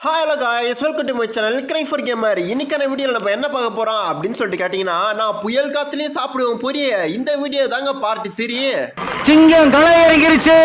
Hi hello guys welcome to my channel cry for gamer இன்னைக்கான வீடியோவில் நம்ம என்ன பார்க்க போகிறோம் அப்படின்னு சொல்லிட்டு கேட்டிங்கன்னா நான் புயல் காத்துலேயே சாப்பிடுவேன் பொரிய. இந்த வீடியோ தாங்க பார்ட்டி திரி சிங்கம் களை இறங்கிருச்சு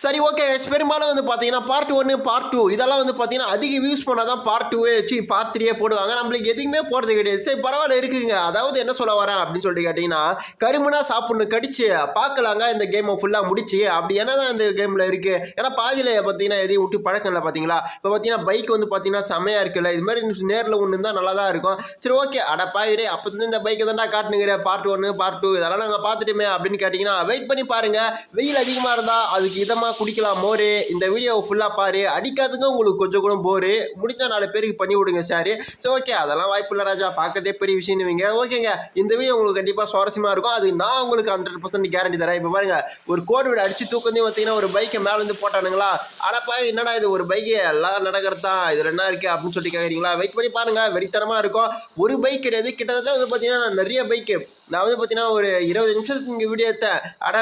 சரி ஓகே பெரும்பாலும் வந்து பார்த்தீங்கன்னா பார்ட் ஒன்று பார்ட் டூ இதெல்லாம் வந்து பார்த்தீங்கன்னா அதிக வியூஸ் பண்ணால் தான் பார்ட் டூவே வச்சு பார்ட் த்ரீயே போடுவாங்க. நம்மளுக்கு எதுவுமே போடுறது கிடையாது. சரி பரவாயில்ல இருக்குங்க. அதாவது என்ன சொல்ல வரேன் அப்படின்னு சொல்லிட்டு கேட்டிங்கன்னா கருமனாக சாப்பிட்ணும் கடிச்சு பார்க்கலாங்க. இந்த கேமை ஃபுல்லாக முடிச்சு அப்படி என்ன தான் இந்த கேமில் இருக்குது ஏன்னா பாதியில் பார்த்தீங்கன்னா எதையும் விட்டு பழக்கம் இல்லை பார்த்தீங்களா இப்போ பார்த்தீங்கன்னா பைக் வந்து பார்த்தீங்கன்னா செமையாக இருக்குல்ல. இது மாதிரி நேரில் ஒன்று இருந்தால் நல்லா தான் இருக்கும். சரி ஓகே அட அப்போ இந்த பைக்கை தான்டா காட்டுனுங்கிற பார்ட் ஒன்று பார்ட் டூ இதெல்லாம் நாங்கள் பார்த்துட்டுமே அப்படின்னு கேட்டிங்கன்னா வெயிட் பண்ணி பாருங்கள் வெயில் அதிகமாக இருந்தால் அதுக்கு இதமாக குடிக்கலாம் மோரு. இந்த வீடியோவை ஃபுல்லாக பாரு. அடிக்காதுங்க உங்களுக்கு கொஞ்சம் கூட போரு முடிஞ்சால் நாலு பேருக்கு பண்ணி விடுங்க சார் சரி ஓகே அதெல்லாம் வாய்ப்பு இல்லை ராஜா. பார்க்கறதே பெரிய விஷயம்னுவீங்க ஓகேங்க இந்த வீடியோ உங்களுக்கு கண்டிப்பாக சுவாரஸ்யமாக இருக்கும். அது நான் உங்களுக்கு ஹண்ட்ரட் பர்சன்ட் கேரண்டி தரேன். இப்போ பாருங்க ஒரு கோடு வீடு அடிச்சு தூக்கந்தே பார்த்தீங்கன்னா ஒரு பைக்கை மேலேருந்து போட்டானுங்களா? அடப்பா என்னடா இது? ஒரு பைக்கு எல்லாம் நடக்கிறது? தான் இதில் என்ன இருக்குது அப்படின்னு சொல்லி கேட்குறீங்களா வெயிட் பண்ணி பாருங்கள் வெறித்தனமாக இருக்கும். ஒரு பைக் கிடையாது. கிட்டத்தட்ட வந்து பார்த்தீங்கன்னா நிறைய பைக்கு நான் வந்து பார்த்தீங்கன்னா ஒரு இருபது நிமிஷத்துக்கு இங்கே வீடியோ எடுத்தேன்.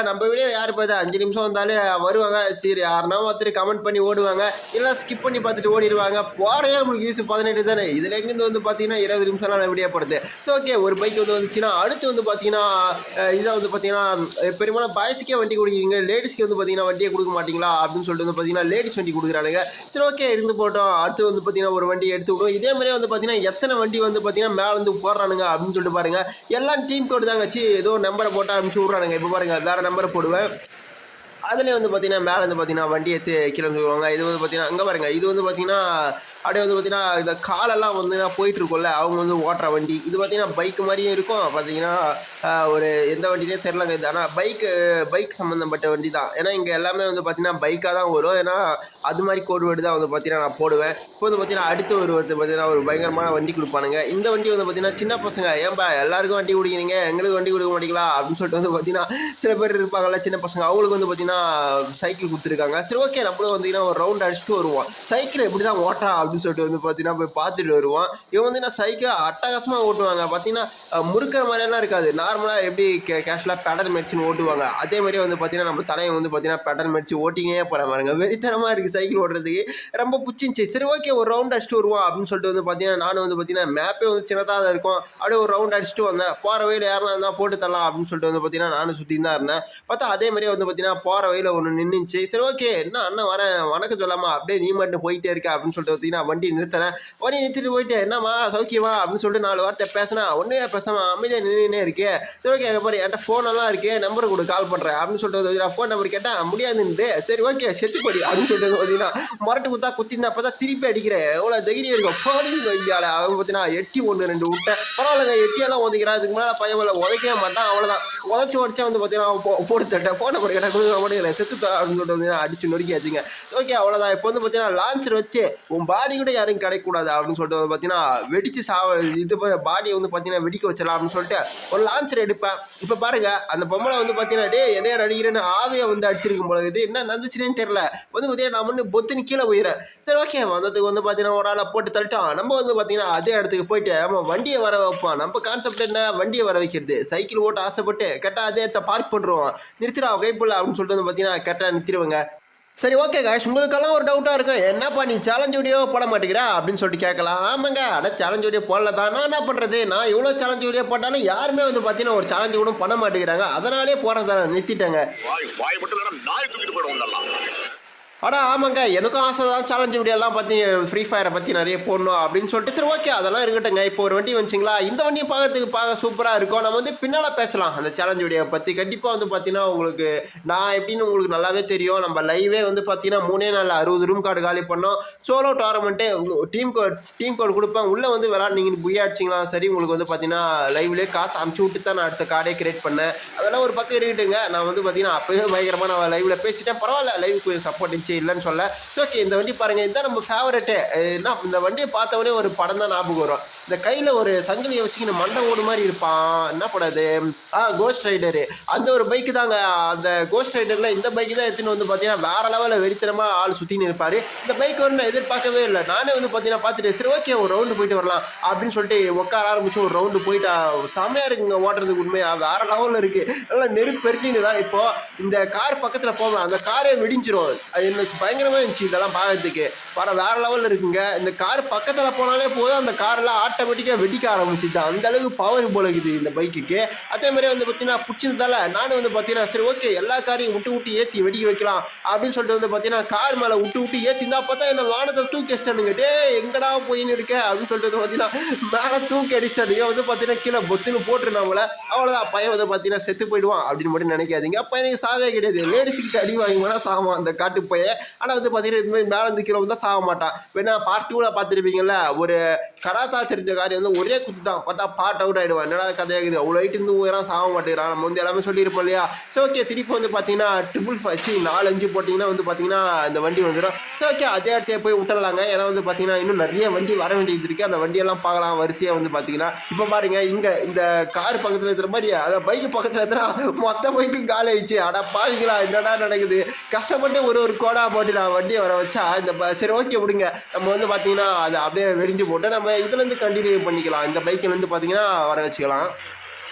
நம்ம வீடியோ யார் பார்த்தா அஞ்சு நிமிஷம் வந்தாலே வருவாங்க. சரி யாருனா ஒருத்தர் கமெண்ட் பண்ணி ஓடுவாங்க. இல்லை ஸ்கிப் பண்ணி பார்த்துட்டு ஓடிடுவாங்க. போகிறதே நம்மளுக்கு யூஸ் பதினெட்டு தானே. இதில் எங்கேருந்து வந்து பார்த்தீங்கன்னா இருபது நிமிஷம்லாம் நான் வீடியோ போடுறது. ஸோ ஓகே ஒரு பைக் வந்து வந்துச்சுன்னா அடுத்து வந்து பார்த்தீங்கன்னா இதாக வந்து பார்த்தீங்கன்னா பெரும்பாலும் பாய்ஸுக்கே வண்டி கொடுக்குறீங்க. லேடிஸ்க்கு வந்து பார்த்தீங்கன்னா வண்டியை கொடுக்க மாட்டீங்களா? அப்படின்னு சொல்லிட்டு வந்து பார்த்தீங்கன்னா லேடிஸ் வண்டி கொடுக்குறானுங்க. சரி ஓகே இருந்து போட்டோம். அடுத்து வந்து பார்த்தீங்கன்னா ஒரு வண்டி எடுத்து விடுவோம். இதே மாதிரியே வந்து பார்த்தீங்கன்னா எத்தனை வண்டி வந்து பார்த்தீங்கன்னா மேலே போடுறானுங்க அப்படின்னு சொல்லிட்டு பாருங்கள் எல்லாம் டீம் கோடு தாங்க வச்சு ஏதோ நம்பரை போட்டு அனுப்பிச்சு விட்றானுங்க. இப்போ பாருங்கள் வேறு நம்பரை போடுவேன். அதுலேயே வந்து பார்த்தீங்கன்னா மேலே வந்து பார்த்தீங்கன்னா வண்டி எடுத்து கிளம்பி சொல்லுவாங்க இது வந்து பார்த்தீங்கன்னா அங்கே பாருங்கள் இது வந்து பார்த்தீங்கன்னா அப்படியே வந்து பார்த்தீங்கன்னா இந்த காலெல்லாம் வந்து போயிட்டு இருக்கும்ல அவங்க வந்து ஓட்டுற வண்டி. இது பார்த்தீங்கன்னா பைக் மாதிரியும் இருக்கும். பார்த்தீங்கன்னா ஒரு எந்த வண்டினே தெரிலங்க இது. ஆனால் பைக்கு பைக் சம்மந்தப்பட்ட வண்டி தான் ஏன்னா இங்கே எல்லாமே வந்து பார்த்தீங்கன்னா பைக்காக தான் வரும். ஏன்னா அது மாதிரி கோடு வேர்டு தான் வந்து பார்த்தீங்கன்னா நான் போடுவேன். இப்போ வந்து பார்த்தீங்கன்னா அடுத்த ஒரு ஒருத்தர் பார்த்தீங்கன்னா ஒரு பயங்கரமான வண்டி கொடுப்பானுங்க. இந்த வண்டி வந்து பார்த்தீங்கன்னா சின்ன பசங்க ஏன்பா எல்லாருக்கும் வண்டி கொடுக்குறீங்க. எங்களுக்கு வண்டி கொடுக்க மாட்டீங்களா? அப்படின்னு சொல்லிட்டு வந்து பார்த்தீங்கன்னா சில பேர் இருப்பாங்கல்ல சின்ன பசங்க. அவங்களுக்கு வந்து பார்த்தீங்கன்னா சைக்கிள் கொடுத்துருக்காங்க. சரி ஓகே நம்மளும் வந்தீங்கன்னா ஒரு ரவுண்ட் அடிச்சுட்டு வருவோம். சைக்கிள் எப்படி தான் ஓட்டுறான்? அப்படின்னு சொல்லிட்டு வந்து பார்த்தீங்கன்னா போய் பார்த்துட்டு வருவோம் இவன் வந்து நான் சைக்கிள் அட்டகாசமாக ஓட்டுவாங்க. பார்த்தீங்கன்னா முறுக்கிற மாதிரியெல்லாம் இருக்காது. நார்மலாக எப்படி கே கேஷுவலாக பேட்டர் மெடிச்சின்னு ஓட்டுவாங்க. அதே மாதிரியே வந்து பார்த்தீங்கன்னா நம்ம தலையை வந்து பார்த்தீங்கன்னா பேட்டர் மெடிச்சு ஓட்டிங்கே போகிற மாதிரிங்க. வெறித்தனமாக இருக்குது சைக்கிள் ஓட்டுறதுக்கு. ரொம்ப பிடிச்சிருந்துச்சி சரி ஓகே ஒரு ரவுண்ட் அடிச்சுட்டு வருவோம் அப்படின்னு சொல்லிட்டு வந்து பார்த்தீங்கன்னா நானும் வந்து பார்த்தீங்கன்னா மேப்பே வந்து சின்னதாக தான் இருக்கும். அப்படியே ஒரு ரவுண்ட் அடிச்சுட்டு வந்தேன். போகிற வழியில் யாரெல்லாம் இருந்தால் போட்டு தரலாம் அப்படின்னு சொல்லிட்டு வந்து பார்த்தீங்கன்னா நானும் சுற்றி தான் இருந்தேன். பார்த்தா அதே மாதிரியே வந்து பார்த்தீங்கன்னா போகிற வழியில் ஒன்று நின்றுச்சு சரி ஓகே என்ன அண்ணன் வரேன். வணக்கம் சொல்லாமா. அப்படியே நீ மட்டும் போயிட்டே இருக்க அப்படின்னு சொல்லிட்டு பார்த்தீங்கன்னா வண்டி நிறுத்தினேன் வண்டி நிறுத்திட்டு போயிட்டு என்னம்மா சௌக்கியமா அப்படின்னு சொல்லிட்டு நாலு வார்த்தை பேசினா ஒன்றே பேசாமல் அமைதியாக நின்றுனே இருக்கே. சரி ஓகே எங்கள் மாதிரி என்கிட்ட ஃபோன் எல்லாம் இருக்கே நம்பர் கொடு கால் பண்ணுறேன் அப்படின்னு சொல்லிட்டு வந்து ஃபோன் நம்பர் கேட்டால் முடியாதுன்ட்டு சரி ஓகே செத்து படி அப்படின்னு சொல்லிட்டு பார்த்தீங்கன்னா மரட்டு குத்தா குத்திருந்தா அப்போ தான் திருப்பி அடிக்கிறேன். எவ்வளோ தைரியம் இருக்கும். போடிங்க ஐயால அவன் பார்த்தீங்கன்னா எட்டி ஒன்று ரெண்டு விட்டேன் பரவாயில்லைங்க எட்டியெல்லாம் உதைக்கிறான். அதுக்கு மேலே பையன் உதைக்கவே மாட்டான் அவ்வளோதான் உதச்சி உடச்சா வந்து பார்த்தீங்கன்னா போ போட்டு தட்டேன் ஃபோன் நம்பர் கேட்டால் கொடுக்க மாட்டேங்கிறேன் செத்து அப்படின்னு சொல்லிட்டு வந்து அடிச்சு நொறுக்கியாச்சுங்க. ஓகே அவ்வளோதான் இப்போ வந்து பார்த்தீங்கன்னா லான்ச்சர் வச்சு உன் பாடி கூட யாரும் கிடைக்கூடாது அப்படின்னு சொல்லிட்டு வந்து பார்த்தீங்கன்னா வெடிச்சு சா இது பாடியை வந்து பார்த்தீங்கன்னா வெடிக்க வச்சிடலாம் அப்படின்னு சொல்லிட்டு ஒரு லான்ச்சர் எடுப்பேன். இப்போ பாருங்கள் அந்த பொம்பளை வந்து பார்த்தீங்கன்னா டே என்ன அடிக்கிறேன்னு ஆவியை வந்து அடிச்சிருக்கும் போல இது என்ன நடந்துச்சுன்னு தெரியல. வந்து பார்த்தீங்கன்னா நான் வந்து பொத்துன்னு கீழே போயிடுறேன். சரி ஓகே வந்ததுக்கு வந்து பார்த்தீங்கன்னா ஒரு ஆளை போட்டு தள்ளிட்டோம். நம்ம வந்து பார்த்தீங்கன்னா அதே இடத்துக்கு போயிட்டு நம்ம வண்டியை வர வைப்போம். நம்ம கான்செப்ட் என்ன? வண்டியை வர வைக்கிறது. சைக்கிள் ஓட்ட ஆசைப்பட்டு கரெக்டாக அதே பார்க் பண்ணுறோம் நிறுத்திடா கைப்புள்ள அப்படின்னு சொல்லிட்டு வந்து பார்த்தீங்கன்னா கரெக்டாக நிறுத்திடுவாங்க. சரி ஓகே காய்ஸ் உங்களுக்கெல்லாம் ஒரு டவுட்டாக இருக்கும் என்னப்பா நீ சேலஞ்ச் வீடியோ போட மாட்டேங்கிறா? அப்படின்னு சொல்லிட்டு கேட்கலாம். ஆமாங்க. ஆனால் சேலஞ்ச் வீடியோ போடல தான். நான் என்ன பண்ணுறது நான் எவ்வளோ சேலஞ்ச் வீடியோ போட்டாலும் யாருமே வந்து பார்த்தீங்கன்னா ஒரு சேலஞ்ச் கூட பண்ண மாட்டேங்கிறாங்க. அதனாலே போடுறத நிறுத்திட்டேங்க. ஆனால் ஆமாங்க. எனக்கும் ஆசை தான். சேலஞ்சு வீடியோலாம் பற்றி ஃப்ரீ ஃபயரை பற்றி நிறைய போடணும் அப்படின்னு சொல்லிட்டு. சரி ஓகே அதெல்லாம் இருக்கட்டுங்க. இப்போ ஒரு வண்டி வந்துச்சிங்களா? இந்த வண்டியை பார்க்கறதுக்கு பார்க்க சூப்பராக இருக்கும். நம்ம வந்து பின்னால் பேசலாம். அந்த சேலஞ்சு வீடியோவை பற்றி கண்டிப்பாக வந்து பார்த்தீங்கன்னா உங்களுக்கு நான் எப்படின்னு உங்களுக்கு நல்லாவே தெரியும். நம்ம லைவே வந்து பார்த்தீங்கன்னா மூணே நாள் அறுபது ரூம் கார்டு காலி பண்ணோம். Solo tournament team code team code கொடுப்பேன். உள்ளே வந்து விளாட்னீங்கன்னு புய்யா அடிச்சிங்களா சரி உங்களுக்கு வந்து பார்த்தீங்கன்னா லைவ்லேயே காசு அமுச்சு விட்டு தான் நான் அடுத்த கார்டே கிரியேட் பண்ணேன். அதெல்லாம் ஒரு பக்கம் இருக்கட்டுங்க. நான் வந்து பார்த்தீங்கன்னா அப்போவே பயங்கரமாக நான் லைவில் பேசிட்டேன். பரவாயில்ல. லைவ் கொஞ்சம் சப்போர்ட் இருந்துச்சு. இல்லைன்னு சொல்ல. சரி ஓகே இந்த வண்டி பாருங்கள் இதுதான் நம்ம ஃபேவரட்டு என்ன இந்த வண்டியை பார்த்தவொடனே ஒரு படம் தான் ஞாபகம் வரும். இந்த கையில் ஒரு சங்கிலியை வச்சுக்கின்னு மண்டை ஓடு மாதிரி இருப்பான். என்ன பண்ணாது ஆ கோஸ்ட் ரைடரு அந்த ஒரு பைக்கு தாங்க. அந்த கோஸ்ட் ரைடரில் இந்த பைக்கு தான் எடுத்துன்னு வந்து பார்த்தீங்கன்னா வேற லெவலில் வெறித்தனமாக ஆள் சுற்றின்னு இருப்பார். இந்த பைக் வந்து நான் எதிர்பார்க்கவே இல்லை. நானே வந்து பார்த்தீங்கன்னா பார்த்துட்டு சரி ஓகே ஒரு ரவுண்டு போயிட்டு வரலாம் அப்படின்னு சொல்லிட்டு உட்கார ஆரம்பிச்சு ஒரு ரவுண்டு போயிட்டா. செமையாக இருக்குங்க ஓட்டுறதுக்கு உண்மையாக வேற லெவலில் இருக்குது நல்லா நெருப்பு பெருக்கின்னு தான் இப்போது இந்த கார் பக்கத்தில் போவேன். அந்த காரே வெடிஞ்சிரும். அது என்ன பயங்கரமாக இருந்துச்சு இதெல்லாம் பார்க்கறதுக்கு வர வேற லெவலில் இருக்குங்க இந்த கார் பக்கத்தில் போனாலே போதும். அந்த காரெல்லாம் ஆட்டோமேட்டிக்காக வெடிக்க ஆரம்பிச்சுது. அந்த அளவுக்கு பவர் போல இருக்குது இந்த பைக்குக்கு அதே மாதிரி வந்து பார்த்தீங்கன்னா பிடிச்சிருந்தால நானும் வந்து பார்த்தீங்கன்னா சரி ஓகே எல்லா காரையும் விட்டு விட்டு ஏற்றி வெடிக்க வைக்கலாம் அப்படின்னு சொல்லிட்டு வந்து பார்த்தீங்கன்னா கார் மேலே விட்டு விட்டு ஏற்றிருந்தா பார்த்தா என்ன வானத்தை தூக்கி அடிச்சிட்டானுங்க. டே எங்கடா போயின்னு இருக்க? அப்படின்னு சொல்லிட்டு வந்து பார்த்தீங்கன்னா மேலே தூக்கி அடிச்சிட்டானுங்க. வந்து பார்த்தீங்கன்னா கீழே பொத்துன்னு போட்டுருந்தாங்கள அவ்வளோதான் பையன் வந்து பார்த்தீங்கன்னா செத்து போயிடுவான் அப்படின்னு மட்டும் நினைக்காதீங்க. பையனுக்கு சாவே கிடையாது. லேடிஸ்கிட்ட அடி வாங்கினா வேணா சாவான் அந்த காட்டு பையன் ஆனால் வந்து பார்த்தீங்கன்னா இது மாதிரி மேலே இருந்து கீழே வந்தால் சாக மாட்டான். வேணா பார்ட் டூவில் பார்த்துருப்பீங்கல்ல ஒரு கராத்தா தெரிஞ்ச காரியம் வந்து ஒரே குத்து தான். பார்த்தா பாட் அவுட் ஆகிடுவான் என்னடா கதையாகுது அவ்வளோ ஹைட் இருந்து உயரம் சாக மாட்டேங்கிறான் நம்ம வந்து எல்லாமே சொல்லியிருப்போம் இல்லையா? ஸோ ஓகே திருப்பி வந்து பார்த்தீங்கன்னா ட்ரிபிள் ஃபைவ் நாலு அஞ்சு போட்டிங்கன்னா வந்து பார்த்தீங்கன்னா இந்த வண்டி வந்துடும். ஸோ ஓகே அதே இடத்துல போய் விட்டுறலாங்க ஏன்னா வந்து பார்த்தீங்கன்னா இன்னும் நிறைய வண்டி வர வேண்டியது இருக்குது அந்த வண்டியெல்லாம் பார்க்கலாம் வரிசையாக வந்து பார்த்தீங்கன்னா. இப்போ பாருங்க இங்கே இந்த கார் பக்கத்தில் இருக்கிற மாதிரி அந்த பைக்கு பக்கத்தில் இருக்கிற மொத்த பைக்கும் காலி ஆயிடுச்சு. அடா பாருங்களா என்னடா நடக்குது? கஷ்டப்பட்டு ஒரு ஒரு கோடா போட்டு நான் வண்டியை வர வச்சா இந்த ப- சரி ஓகே விடுங்க. நம்ம வந்து பார்த்தீங்கன்னா அதை அப்படியே வெடிஞ்சு போட்டு நம்ம இதுலேருந்து கண்டினியூ பண்ணிக்கலாம். இந்த பைக்கிலேருந்து பார்த்தீங்கன்னா வர வச்சுக்கலாம்.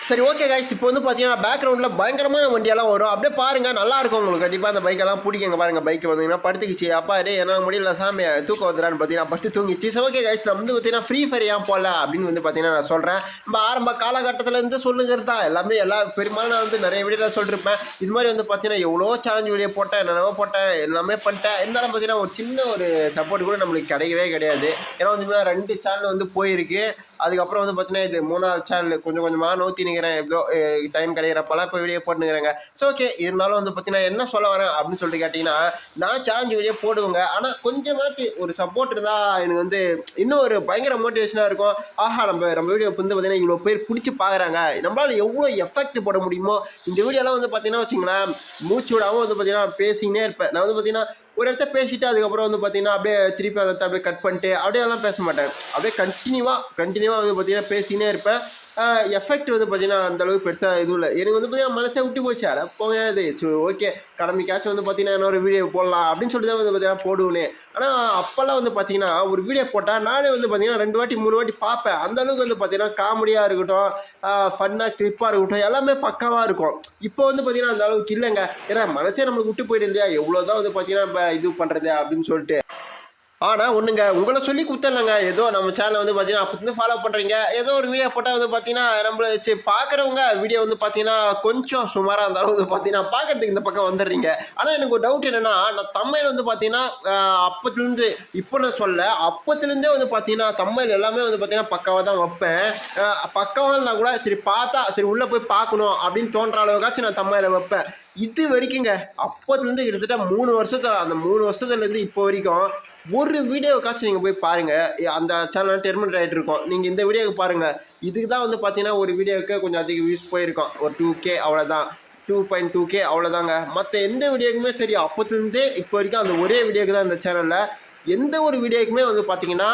சரி ஓகே கைஸ் இப்போ வந்து பார்த்தீங்கன்னா பேக்ரவுண்டில் பயங்கரமான வண்டியெல்லாம் வரும். அப்படியே பாருங்கள் நல்லாயிருக்கும் உங்களுக்கு. கண்டிப்பாக அந்த பைக்கெல்லாம் பிடிக்குங்க. பாருங்கள் பைக் வந்தீங்கன்னா படுத்துக்கிச்சு. அப்பா டே என்னால் முடியல சாமி தூக்கம் வந்துடான்னு பார்த்தீங்கன்னா பத்து தூங்கிச்சு சரி ஓகே கைஸ் நான் வந்து பார்த்தீங்கன்னா ஃப்ரீ ஃபயர் ஏன் போகல அப்படின்னு வந்து பார்த்தீங்கன்னா நான் சொல்கிறேன் நம்ம ஆரம்ப காலகட்டத்திலேருந்து சொல்லுங்கிறது தான். எல்லாமே எல்லா பெரும்பாலும் நான் வந்து நிறைய வீடியோவில் சொல்லியிருப்பேன் இது மாதிரி வந்து பார்த்தீங்கன்னா எவ்வளோ சேலஞ்சு வீடியோ போட்டேன் என்னென்னவோ போட்டேன் எல்லாமே பண்ணிட்டேன். இருந்தாலும் பார்த்தீங்கன்னா ஒரு சின்ன ஒரு சப்போர்ட் கூட நம்மளுக்கு கிடைக்கவே கிடையாது. ஏன்னா வந்து ரெண்டு சேனல் வந்து போயிருக்கு. அதுக்கப்புறம் வந்து பார்த்தீங்கன்னா இது மூணாவது சேனல் கொஞ்சம் கொஞ்சமாக நோத்தி நிற்கிறேன் எவ்வளோ டைம் கிடைக்கிறப்பெல்லாம் இப்போ வீடியோ போட்டுக்கிறேங்க ஸோ ஓகே இருந்தாலும் வந்து பார்த்தீங்கன்னா என்ன சொல்ல வரேன் அப்படின்னு சொல்லிட்டு கேட்டிங்கன்னா நான் சேலஞ்சு வீடியோ போடுவேங்க. ஆனால் கொஞ்சமாச்சு ஒரு சப்போர்ட் இருந்தால் எனக்கு வந்து இன்னும் ஒரு பயங்கர மோட்டிவேஷனாக இருக்கும். ஆஹா நம்ம நம்ம வீடியோ வந்து பார்த்தீங்கன்னா இவ்வளோ பேர் பிடிச்சி பார்க்குறாங்க நம்மளால் எவ்வளோ எஃபெக்ட் போட முடியுமோ இந்த வீடியோலாம் வந்து பார்த்தீங்கன்னா வச்சுங்களேன் மூச்சு விடாமல் வந்து பார்த்தீங்கன்னா பேசிக்கினே இருப்பேன். நான் வந்து பார்த்தீங்கன்னா ஒரு இடத்த பேசிட்டு அதுக்கப்புறம் வந்து பார்த்தீங்கன்னா அப்படியே திருப்பி அதை அப்படியே கட் பண்ணிட்டு அப்படியே அதெல்லாம் பேச மாட்டேன். அப்படியே கண்டினியூவாக கண்டினியூவாக வந்து பார்த்தீங்கன்னா பேசினே இருப்பேன். எஃபெக்ட் வந்து பார்த்தீங்கன்னா அந்தளவுக்கு பெருசாக எதுவும் இல்லை. எனக்கு வந்து பார்த்தீங்கன்னா மனசே விட்டு போச்சு. அட போகாது சரி ஓகே. கடமைக்காச்சும் வந்து பார்த்தீங்கன்னா இன்னொரு வீடியோ போடலாம் அப்படின்னு சொல்லிட்டு தான் வந்து பார்த்தீங்கன்னா போடுவேனே. ஆனால் அப்போல்லாம் வந்து பார்த்தீங்கன்னா ஒரு வீடியோ போட்டால் நானே வந்து பார்த்தீங்கன்னா ரெண்டு வாட்டி மூணு வாட்டி பார்ப்பேன் அந்த அளவுக்கு வந்து பார்த்தீங்கன்னா காமெடியாக இருக்கட்டும் ஃபன்னாக கிளிப்பாக இருக்கட்டும் எல்லாமே பக்காவாக இருக்கும். இப்போ வந்து பார்த்தீங்கன்னா அந்த அளவுக்கு இல்லைங்க. ஏன்னா மனசே நம்மளுக்கு விட்டு போயிட்டு இல்லையா? எவ்வளோ தான் வந்து பார்த்தீங்கன்னா இப்போ இது பண்ணுறது அப்படின்னு சொல்லிட்டு. ஆனால் ஒன்றுங்க உங்களை சொல்லி கொடுத்தலங்க ஏதோ நம்ம சேனலை வந்து பார்த்தீங்கன்னா அப்போ ஃபாலோ பண்ணுறீங்க ஏதோ ஒரு வீடியோ போட்டால் வந்து பார்த்தீங்கன்னா நம்மள வச்சு பார்க்குறவங்க வீடியோ வந்து பார்த்தீங்கன்னா கொஞ்சம் சுமாராக இருந்தாலும் வந்து பார்த்தீங்கன்னா பார்க்கறதுக்கு இந்த பக்கம் வந்துடுறீங்க. ஆனால் எனக்கு ஒரு டவுட் என்னென்னா நான் தமிழ் வந்து பார்த்தீங்கன்னா அப்பத்துலேருந்து இப்போ நான் சொல்ல அப்பத்துலேருந்தே வந்து பார்த்தீங்கன்னா தமிழ் எல்லாமே வந்து பார்த்தீங்கன்னா பக்காவாக தான் வைப்பேன். ஆஹ், இல்லைனா கூட சரி பார்த்தா சரி உள்ளே போய் பார்க்கணும் அப்படின்னு தோன்ற அளவுக்காச்சும் நான் தமிழில் வைப்பேன். இது வரைக்குங்க அப்போத்துலேருந்து கிட்டத்தட்ட மூணு வருஷத்துல அந்த மூணு வருஷத்துலேருந்து இப்போ வரைக்கும் ஒரு வீடியோக்காச்சும் நீங்கள் போய் பாருங்கள் அந்த சேனல் டெர்மினேட் ஆகிட்டு இருக்கோம். நீங்கள் இந்த வீடியோவுக்கு பாருங்கள் இதுக்கு தான் வந்து பார்த்தீங்கன்னா ஒரு வீடியோவுக்கு கொஞ்சம் அதிக வியூஸ் போயிருக்கோம். ஒரு டூ கே அவ்வளோதான் டூ பாயிண்ட் டூ கே அவ்வளோதாங்க மற்ற எந்த வீடியோக்குமே சரி அப்போத்துலேருந்தே இப்போ வரைக்கும் அந்த ஒரே வீடியோக்கு தான் இந்த சேனலில் எந்த ஒரு வீடியோக்குமே வந்து பார்த்தீங்கன்னா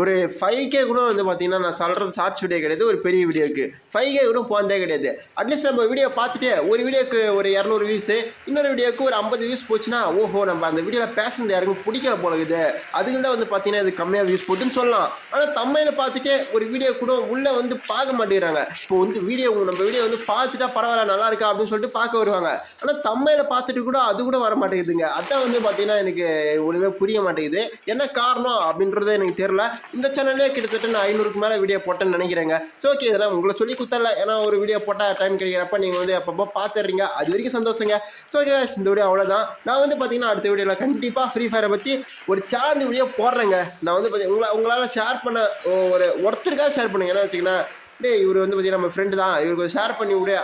ஒரு ஃபைவ் கே கூட வந்து பார்த்தீங்கன்னா நான் சொல்கிறது ஷார்ட்ஸ் வீடியோ கிடையாது ஒரு பெரிய வீடியோக்கு ஃபைவ் கே கூட போனதே கிடையாது. அட்லீஸ்ட் நம்ம வீடியோ பார்த்துட்டு ஒரு வீடியோக்கு ஒரு இரநூறு வியூஸு இன்னொரு வீடியோக்கு ஒரு ஐம்பது வியூஸ் போச்சுன்னா ஓஹோ நம்ம அந்த வீடியோவில் பேசுனது யாருக்கும் பிடிக்கல போல இருக்குது. அதுக்கு தான் வந்து பார்த்தீங்கன்னா இது கம்மியாக வியூஸ் போட்டுன்னு சொல்லலாம். ஆனால் தம்மையில் பார்த்துட்டு ஒரு வீடியோ கூட உள்ளே வந்து பார்க்க மாட்டேங்கிறாங்க. இப்போ வந்து வீடியோ நம்ம வீடியோ வந்து பார்த்துட்டா பரவாயில்ல நல்லா இருக்கா அப்படின்னு சொல்லிட்டு பார்க்க வருவாங்க. ஆனால் தம்மையில் பார்த்துட்டு கூட அது கூட வர மாட்டேங்குதுங்க. அதான் வந்து பார்த்தீங்கன்னா எனக்கு ஒன்றுமே புரிய மாட்டேங்குது. என்ன காரணம் அப்படின்றது எனக்கு தெரில இந்த சேனல்லே கிட்டத்தட்ட நான் ஐநூறுக்கு மேலே வீடியோ போட்டேன்னு நினைக்கிறேங்க. ஸோ ஓகே இதெல்லாம் உங்களை சொல்லி குத்தல. ஏன்னா ஒரு வீடியோ போட்டால் டைம் கிடைக்கிறப்ப நீங்கள் வந்து அப்பப்போ பார்த்துடுறீங்க அது வரைக்கும் சந்தோஷங்க. ஸோ ஓகே இந்த வீடியோ அவ்வளோதான் நான் வந்து பார்த்தீங்கன்னா அடுத்த வீடியோவில் கண்டிப்பாக ஃப்ரீ ஃபயரை பற்றி ஒரு சேலஞ்சு வீடியோ போடுறேங்க. நான் வந்து பார்த்தீங்கன்னா உங்களை உங்களால் ஷேர் பண்ண ஒரு ஒருத்தருக்காக ஷேர் பண்ணுங்க. ஏன்னா வச்சுக்கோங்களேன் டேய் இவர் வந்து பார்த்தீங்கன்னா நம்ம ஃப்ரெண்டு தான். இவருக்கு கொஞ்சம் ஷேர் பண்ணி விடு.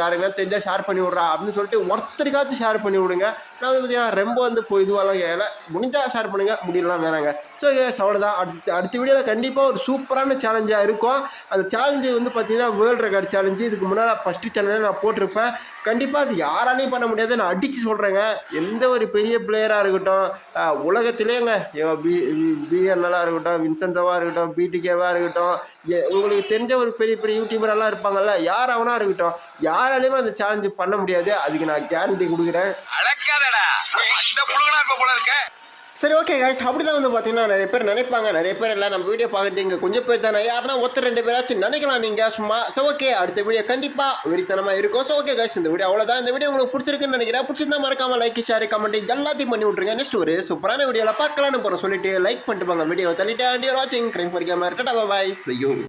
யாருங்க தெரிஞ்சால் ஷேர் பண்ணி விட்றா அப்படின்னு சொல்லிட்டு ஒருத்தருக்காச்சும் ஷேர் பண்ணி விடுங்க. நான் வந்து பார்த்தீங்கன்னா ரொம்ப வந்து இப்போ இதுவாலாம் கேட்கல முடிஞ்சால் ஷேர் பண்ணுங்கள் முடியலாம் வேணாங்க. ஸோ அவ்வளோதான் அடுத்த அடுத்த வீடியோவில் கண்டிப்பாக ஒரு சூப்பரான சேலஞ்சாக இருக்கும். அந்த சேலஞ்சு வந்து பார்த்தீங்கன்னா வேர்ல்டு ரெக்கார்ட் சேலஞ்சு இதுக்கு முன்னால் ஃபஸ்ட்டு சேனலில் நான் போட்டிருப்பேன். கண்டிப்பாக அது யாராலையும் பண்ண முடியாது. நான் அடித்து சொல்கிறேங்க எந்த ஒரு பெரிய பிளேயராக இருக்கட்டும் உலகத்திலேங்க. பி பிஎன்எல்லாக இருக்கட்டும் வின்சென்டோவாக இருக்கட்டும் பிடிகேவாக இருக்கட்டும் எ- உங்களுக்கு தெரிஞ்ச ஒரு பெரிய பெரிய யூடியூபரெல்லாம் இருப்பாங்கல்ல யார் அவனா இருக்கட்டும் யாராலையுமே அந்த சேலஞ்சு பண்ண முடியாது. அதுக்கு நான் கேரண்டி கொடுக்குறேன். சரி ஓகே guys. அப்படி தான் வந்து பார்த்தீங்கன்னா நிறைய பேர் நினைப்பாங்க. நிறைய பேர் எல்லாம் நம்ம வீடியோ பார்க்குறது இங்கே கொஞ்சம் பேர் தானே. யாருன்னா ஒருத்தர் ரெண்டு பேராச்சும் நினைக்கலாம் நீங்கள் சும்மா ஸோ ஓகே அடுத்த வீடியோ கண்டிப்பாக வெறித்தனமாக இருக்கும். ஸோ ஓகே guys இந்த வீடியோ அவ்வளோதான் இந்த வீடியோ உங்களுக்கு பிடிச்சிருக்குன்னு நினைக்கிறேன். பிடிச்சிருந்தா மறக்காம லைக் ஷேர் கமெண்ட் எல்லாத்தையும் பண்ணி விட்ருங்க நெக்ஸ்ட் ஒரு சூப்பரான வீடியோவில் பார்க்கலான்னு போகிறோம் சொல்லிட்டு லைக் பண்ணிட்டு போங்க. வீடியோ தள்ளிட்டு அண்ட் வாட்சிங் கிரைம் படிக்காம இருக்கட்டா பாய் செய்யும்